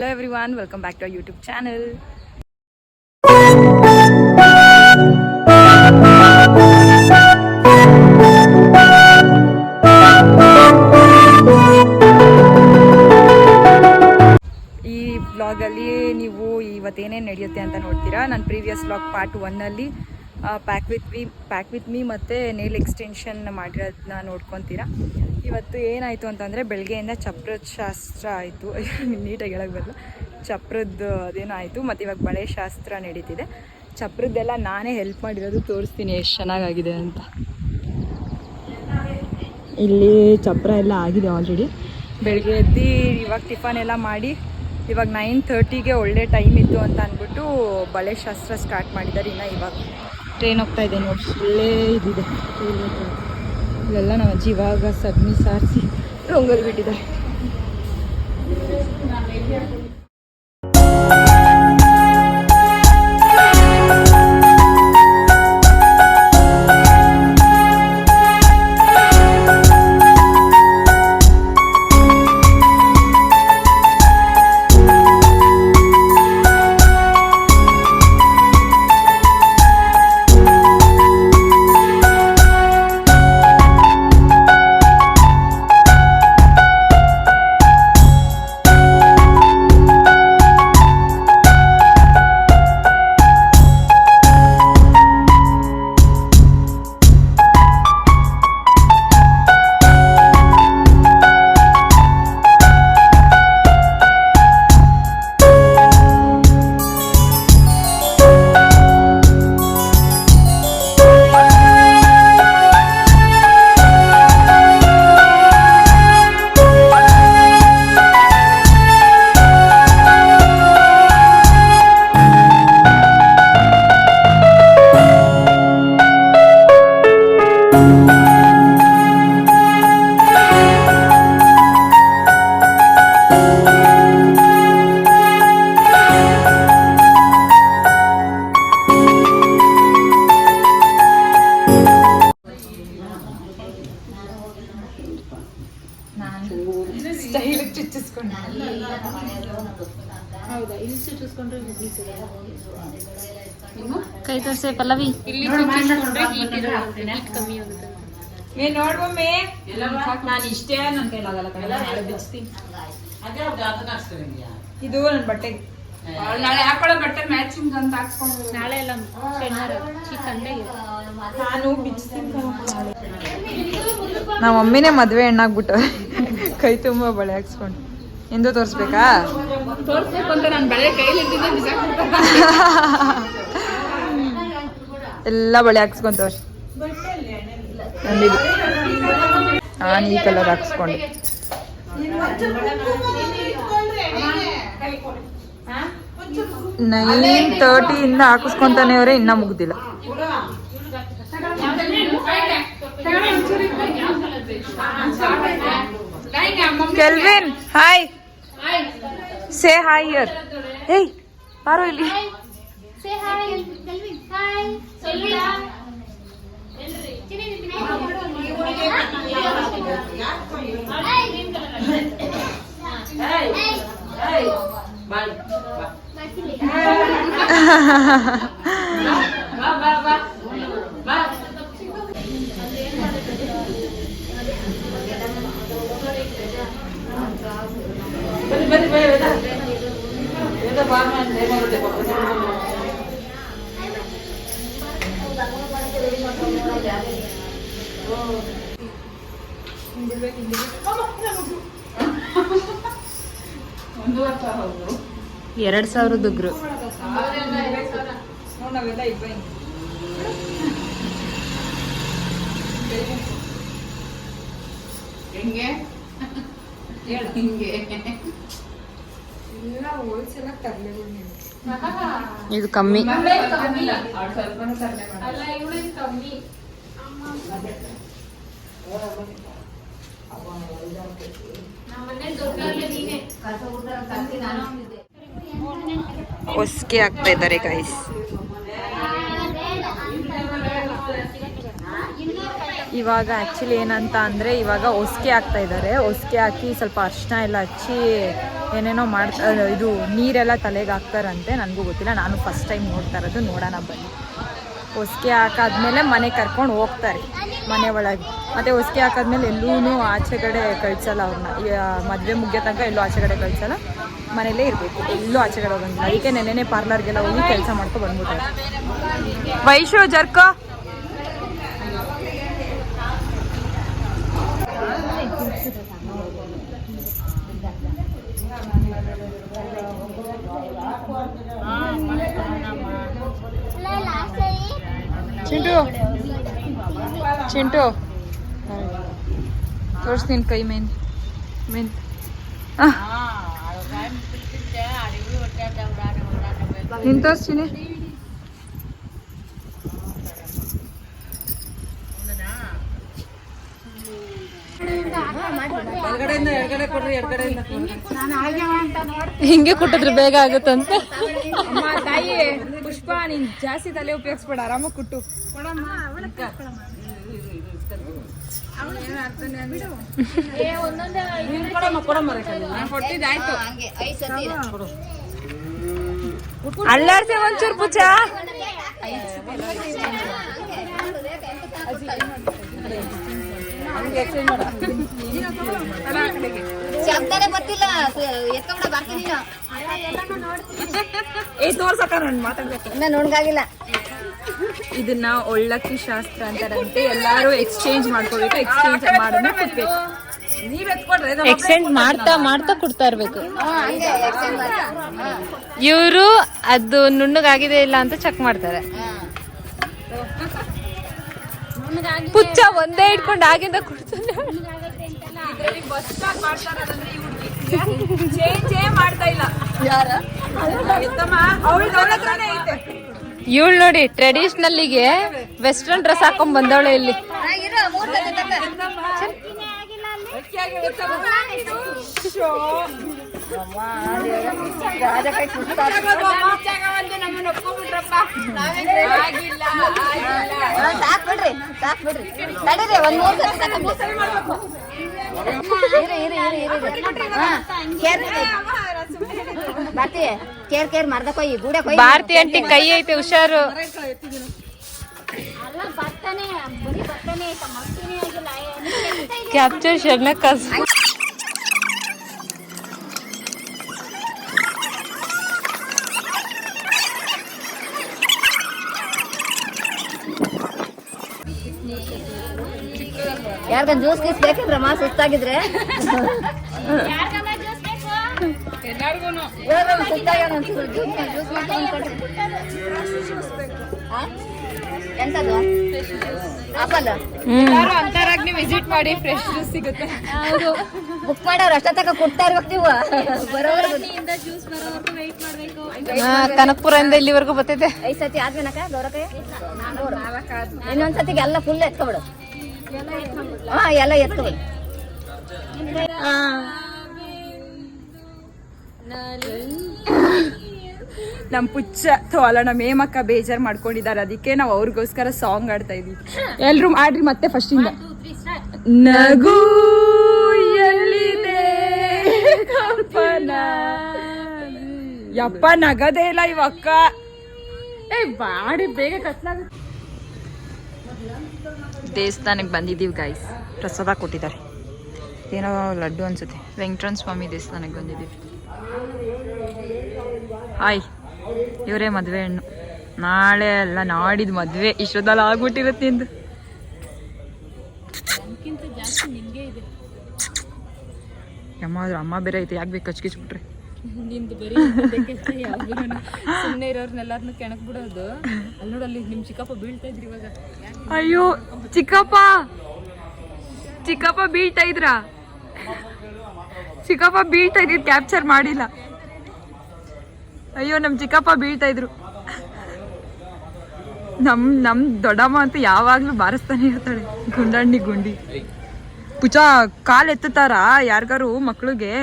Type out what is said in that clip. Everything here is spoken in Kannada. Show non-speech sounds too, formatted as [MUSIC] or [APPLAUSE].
Hello everyone welcome back to YouTube channel ಈ ವ್ಲಾಗಲ್ಲಿ ನೀವು ಇವತ್ತೇನೇನು ನಡೆಯುತ್ತೆ ಅಂತ ನೋಡ್ತೀರಾ? ನನ್ನ ಪ್ರೀವಿಯಸ್ ಬ್ಲಾಗ್ ಪಾರ್ಟ್ ಒನ್ನಲ್ಲಿ pack with me pack with me ಮತ್ತು ನೇಲ್ ಎಕ್ಸ್ಟೆನ್ಷನ್ ಮಾಡಿರೋದನ್ನ ನೋಡ್ಕೊತೀರಾ? ಇವತ್ತು ಏನಾಯಿತು ಅಂತಂದರೆ ಬೆಳಗ್ಗೆಯಿಂದ ಚಪ್ರದ ಶಾಸ್ತ್ರ ಆಯಿತು. [LAUGHS] ನೀಟಾಗಿ ಹೇಳಕ್ಕೆ ಬರಲ್ಲ. ಚಪ್ರದ್ದು ಅದೇನೋ ಆಯಿತು. ಮತ್ತು ಇವಾಗ ಬಳೆ ಶಾಸ್ತ್ರ ನಡೀತಿದೆ. ಚಪ್ರದ್ದೆಲ್ಲ ನಾನೇ ಹೆಲ್ಪ್ ಮಾಡಿರೋದು ತೋರಿಸ್ತೀನಿ ಎಷ್ಟು ಚೆನ್ನಾಗಾಗಿದೆ ಅಂತ. ಇಲ್ಲಿ ಚಪ್ರ ಎಲ್ಲ ಆಗಿದೆ ಆಲ್ರೆಡಿ ಬೆಳಗ್ಗೆ ಎದ್ದು ಇವಾಗ ಟಿಫನ್ ಎಲ್ಲ ಮಾಡಿ, ಇವಾಗ ನೈನ್ ತರ್ಟಿಗೆ ಒಳ್ಳೆ ಟೈಮ್ ಇತ್ತು ಅಂತ ಅಂದ್ಬಿಟ್ಟು ಬಳೆ ಶಾಸ್ತ್ರ ಸ್ಟಾರ್ಟ್ ಮಾಡಿದ್ದಾರೆ ಇನ್ನು ಇವಾಗ. ಟ್ರೈನ್ ಹೋಗ್ತಾ ಇದೆ ನೋಡಿ. ಒಳ್ಳೆ ಇದಿದೆ. ಇಲ್ಲೆಲ್ಲ ನಮ್ಮ ಅಜ್ಜಿ ಇವಾಗ ಸಗಣಿ ಸಾರಿಸಿ ರಂಗೋಲಿ ಬಿಟ್ಟಿದ್ದಾರೆ. ಕೈ ತೋರ್ಸೆ ಪಲ್ಲವಿ. ಏ ನೋಡ್ಬೊಮ್ಮೆ ನಾನು ಇಷ್ಟೇ ನನ್ನ ಕೈಲಾಗಲ್ಲ ಬಿಚ್ತೀನಿ. ಇದು ನನ್ನ ಬಟ್ಟೆ. ನಾಳೆ ಹಾಕೊಳ್ಳೋ ಬಟ್ಟೆ ಮ್ಯಾಚಿಂಗ್ ಅಂತ ಹಾಕ್ಸ್ಕೊಂಡು ನಾಳೆ ಎಲ್ಲ ನಾನು ಬಿಚ್ತೀನಿ ನಾಳೆ. ನಮ್ಮ ಮಮ್ಮಿನೇ ಮದುವೆ ಹೆಣ್ಣಾಗ್ಬಿಟ್ಟು ಕೈ ತುಂಬ ಬಳೆ ಹಾಕ್ಸ್ಕೊಂಡು. ಹಿಂದೂ ತೋರಿಸ್ಬೇಕಾ. ಎಲ್ಲ ಬಳೆ ಹಾಕ್ಸ್ಕೊಂತವ್ರೆ ನಂದಿದು ನಾನು ಈ ಕಲರ್ ಹಾಕ್ಸ್ಕೊಂಡೆ. ನೈನ್ ತರ್ಟಿಯಿಂದ ಹಾಕಿಸ್ಕೊಂತಾನೆ ಅವರೇ ಇನ್ನೂ ಮುಗ್ದಿಲ್ಲ. Kelvin hi say hi here. Hey, paro ili. Say hi, Kelvin. Hi, Kelvin. Hey, hey, hey. ಎರಡ್ ಸಾವಿರದ ಉಗ್ರು ಹೆಂಗೆ? ಹೇಳು ಹಿಂಗೆ. ಇದು ಕಮ್ಮಿ ಅವ್ಳು ಸ್ವಲ್ಪನೂ ಕಡಿಮೆ ಮಾಡಲ್ಲ. ಹೊಸ್ಗೆ ಆಗ್ತಾ ಇದ್ದಾರೆ ಗೈಸ್ ಇವಾಗ ಆ್ಯಕ್ಚುಲಿ ಏನಂತ ಅಂದರೆ ಇವಾಗ ಹೊಸ್ಕೆ ಹಾಕ್ತಾ ಇದ್ದಾರೆ ಹೊಸ್ಕೆ ಹಾಕಿ ಸ್ವಲ್ಪ ಅರ್ಶಿನ ಎಲ್ಲ ಹಚ್ಚಿ ಏನೇನೋ ಮಾಡ್ತಾ ಇದು ನೀರೆಲ್ಲ ತಲೆಗೆ ಹಾಕ್ತಾರಂತೆ. ನನಗೂ ಗೊತ್ತಿಲ್ಲ. ನಾನು ಫಸ್ಟ್ ಟೈಮ್ ನೋಡ್ತಾ ಇರೋದು. ನೋಡೋಣ ಬನ್ನಿ. ಹೊಸ್ಕೆ ಹಾಕಾದ್ಮೇಲೆ ಮನೆ ಕರ್ಕೊಂಡು ಹೋಗ್ತಾರೆ. ಮನೆ ಒಳಗೆ. ಮತ್ತು ಹೊಸ್ಕೆ ಹಾಕಾದ್ಮೇಲೆ ಎಲ್ಲೂ ಆಚೆ ಕಡೆ ಕಳ್ಸಲ್ಲ ಅವ್ರನ್ನ. ಮದುವೆ ಮುಗಿಯೋ ತನಕ ಎಲ್ಲೂ ಆಚೆ ಕಡೆ ಮನೆಯಲ್ಲೇ ಇರಬೇಕು. ಎಲ್ಲೂ ಆಚೆ ಕಡೆ ಹೋಗಂಗಿಲ್ಲ. ಅದಕ್ಕೆ ನೆನ್ನೆನೆ ಪಾರ್ಲರ್ಗೆಲ್ಲ ಹೋಗಿ ಕೆಲಸ ಮಾಡ್ಕೊ ಬಂದ್ಬಿಟ್ಟಾರೆ ವೈಶು, ಜರ್ಕೋ. ಚಿಂಟು? ಚಿಂಟು? ತೋರಿಸ್ತೀನಿ ಕೈ ಮೇನ್ ಮೇನ್. ನಿನ್ ತೋರಿಸ್ತೀನಿ. ಹಿಂಗೆ ಕೊಟ್ಟಿದ್ರೆ ಬೇಗ ಆಗುತ್ತಂತೆ. ಅಮ್ಮ ತಾಯಿ. ಪುಷ್ಪ ನೀನ್ ಜಾಸ್ತಿ ತಲೆ ಉಪಯೋಗಿಸ್ಬೇಡ ಆರಾಮ ಕುಟ್ಟು. ಅಲ್ಲಾರ್ಸೆ ಒಂಚೂರು ಪುಚ್ಚ ಶಬ್ದನೇ ಗೊತ್ತಿಲ್ಲ. ಎತ್ಕೊಂಡ ಬರ್ತೀನಿ ನಾನು. ಮಾತಾಡ್ಬೇಕು. ಇನ್ನ ನೋಡ್ಗಾಗಿಲ್ಲ. ಇದನ್ನ ಒಳ್ಳಕ್ಕಿ ಶಾಸ್ತ್ರ ಅಂತಾರಂತೆ. ಎಲ್ಲಾರು ಎಕ್ಸ್ಚೇಂಜ್ ಮಾಡ್ಕೋಬೇಕು ಎಕ್ಸ್ಚೇಂಜ್ ಮಾಡಿದ್ರೆ ಕೊಡ್ಬೇಕು ಎಕ್ಸ್ಟೆಂಡ್ ಮಾಡ್ತಾ ಮಾಡ್ತಾ ಕೊಡ್ತಾ ಇರ್ಬೇಕು. ಇವರು ಅದು ನುಣ್ಣಗಾಗಿದೆ ಇಲ್ಲ ಅಂತ ಚೆಕ್ ಮಾಡ್ತಾರೆ. ಪುಚ್ಚ ಒಂದೇ ಇಟ್ಕೊಂಡು ಆಗಿಂದ ಕೊಡ್ತಾನೆ. ಚೇಂಜೇ ಮಾಡ್ತಾ ಇಲ್ಲ. ಇವಳು ನೋಡಿ ಟ್ರೆಡಿಷನಲ್ಲಿಗೆ ವೆಸ್ಟರ್ನ್ ಡ್ರೆಸ್ ಹಾಕೊಂಡ್ ಬಂದವಳೆ ಇಲ್ಲಿ. ನಡೀರಿ ಒಂದ್ ಮೂರ್ ಜೊತೆ. ಇರು, ಇರು, ಇರು, ಇರು. ಹಾ, ಕೇರ್ ಬರ್ತಿ ಕೇರ್ ಗೂಡೆ ಭಾರತಿ ಅಂಟಿ ಕೈ ಐತೆ ಹುಷಾರು ಕ್ಯಾಪ್ಚರ್ ಶರ್ಣಕ್ಕಸ್ ಯಾರ್ಗನ್ ಜ್ಯೂಸ್ ಗೀಸ್ ಬೇಕಿದ್ರಮ್ಮ ಸುಸ್ತಾಗಿದ್ರೆ? ಇವಾಗ ಸುಸ್ತಾಗ್ಯಾನ ಒಂಚೂರು ಜ್ಯೂಸ್ ಜ್ಯೂಸ್ ಮಾಡ್ಕೊಂಡ್ ಕೊಡ್ರಿ. ಆ? ಎಂತದು? ಆಪಲ್ ಅಂತರಾಗ್ನಿ ವಿಸಿಟ್ ಮಾಡಿ ಫ್ರೆಶ್ ಜ್ಯೂಸ್ ಸಿಗುತ್ತೆ. ಬುಕ್ ಮಾಡೋರು ಅಷ್ಟ ತಕ ಕೊಡ್ತಾ ಇರ್ಬೇಕು ನೀವು. ಬರೋವರೆಗೂ ಕನಕಪುರದಿಂದ ಇಲ್ಲಿವರೆಗೂ ಬರ್ತೈತೆ ಐದ್ ಸತಿ ಆದ್ಮೇನಕ ಗೌರಕ್ಕ ಇನ್ನೊಂದ್ ಸತಿಗೆ ಎಲ್ಲ ಫುಲ್ ಎತ್ಕೊಬಿಡು. ಹಾ ಎಲ್ಲ ಎತ್ಕೊಬಿಡು ನಮ್ ಪುಚ್ಚ ಥೋ ಅಲ್ಲ ನಮ್ಮ ಮೇಮಕ್ಕ ಬೇಜಾರ್ ಮಾಡ್ಕೊಂಡಿದ್ದಾರೆ. ಅದಕ್ಕೆ ನಾವು ಅವ್ರಿಗೋಸ್ಕರ ಸಾಂಗ್ ಆಡ್ತಾ ಇದೀವಿ. ಎಲ್ರು ಮಾಡ್ರಿ ಮತ್ತೆ ಫಸ್ಟ್ ಇಂದ. ನಗು ಎಲ್ಲಿದೆ? ಕಂಪನ ಯಪ್ಪ ನಗದೇ ಇಲ್ಲ ಇವಕ್ಕ ಏ ಬಾಡಿ ಬೇಗ ಕತ್ಲಾಗುತ್ತೆ. ದೇವಸ್ಥಾನಕ್ಕೆ ಬಂದಿದ್ದೀವಿ ಗೈಸ್ ಪ್ರಸಾದ ಕೊಟ್ಟಿದ್ದಾರೆ. ಏನೋ ಲಡ್ಡು ಅನ್ಸುತ್ತೆ. ವೆಂಕಟರಣ ಸ್ವಾಮಿ ದೇವಸ್ಥಾನಕ್ಕೆ ಬಂದಿದ್ದೀವಿ. ಹಾಯ್ ಇವರೇ ಮದುವೆ ಹೆಣ್ಣು. ನಾಳೆ ಅಲ್ಲ ನಾಡಿದ್ದು ಮದುವೆ. ಇಷ್ಟೊತ್ತಲ್ಲಿ ಆಗ್ಬಿಟ್ಟಿರುತ್ತೆ ಎಂದು ಅಮ್ಮ ಅದ್ರ ಅಮ್ಮ ಬೇರೆ ಐತೆ. ಯಾಕೆ ಬೇಕು ಕಚ್ಕಿಚ್ಬಿಟ್ರೆ? [LAUGHS] ಸುಮ್ಮನೆ ಇರೋರ್ನೆಲ್ಲಾರನ್ನು ಕೆಣಕ್ ಬಿಡೋದು ಅಲ್ಲಿ ನೋಡಲ್ಲಿ ನಿಮ್ ಚಿಕ್ಕಪ್ಪ ಬೀಳ್ತಾ ಇದ್ರಿ ಇವಾಗ. ಅಯ್ಯೋ, ಚಿಕ್ಕಪ್ಪ! ಚಿಕ್ಕಪ್ಪ ಬೀಳ್ತಾ ಇದ್ರ? ಚಿಕ್ಕಪ್ಪ ಬೀಳ್ತಾ ಇದ್ದಿದ್ ಕ್ಯಾಪ್ಚರ್ ಮಾಡಿಲ್ಲ. ಅಯ್ಯೋ, ನಮ್ ಚಿಕ್ಕಪ್ಪ ಬೀಳ್ತಾ ಇದ್ರು. ನಮ್ ನಮ್ ದೊಡ್ಡಮ್ಮ ಅಂತ ಯಾವಾಗ್ಲೂ ಬಾರಿಸ್ತಾನೆ ಇರ್ತಾಳೆ. ಗುಂಡಣ್ಣಿ ಗುಂಡಿ. ಪುಚಾ ಕಾಲ್ ಎತ್ತುತ್ತಾರ? ಯಾರಿಗಾರು ಮಕ್ಳಿಗೆ?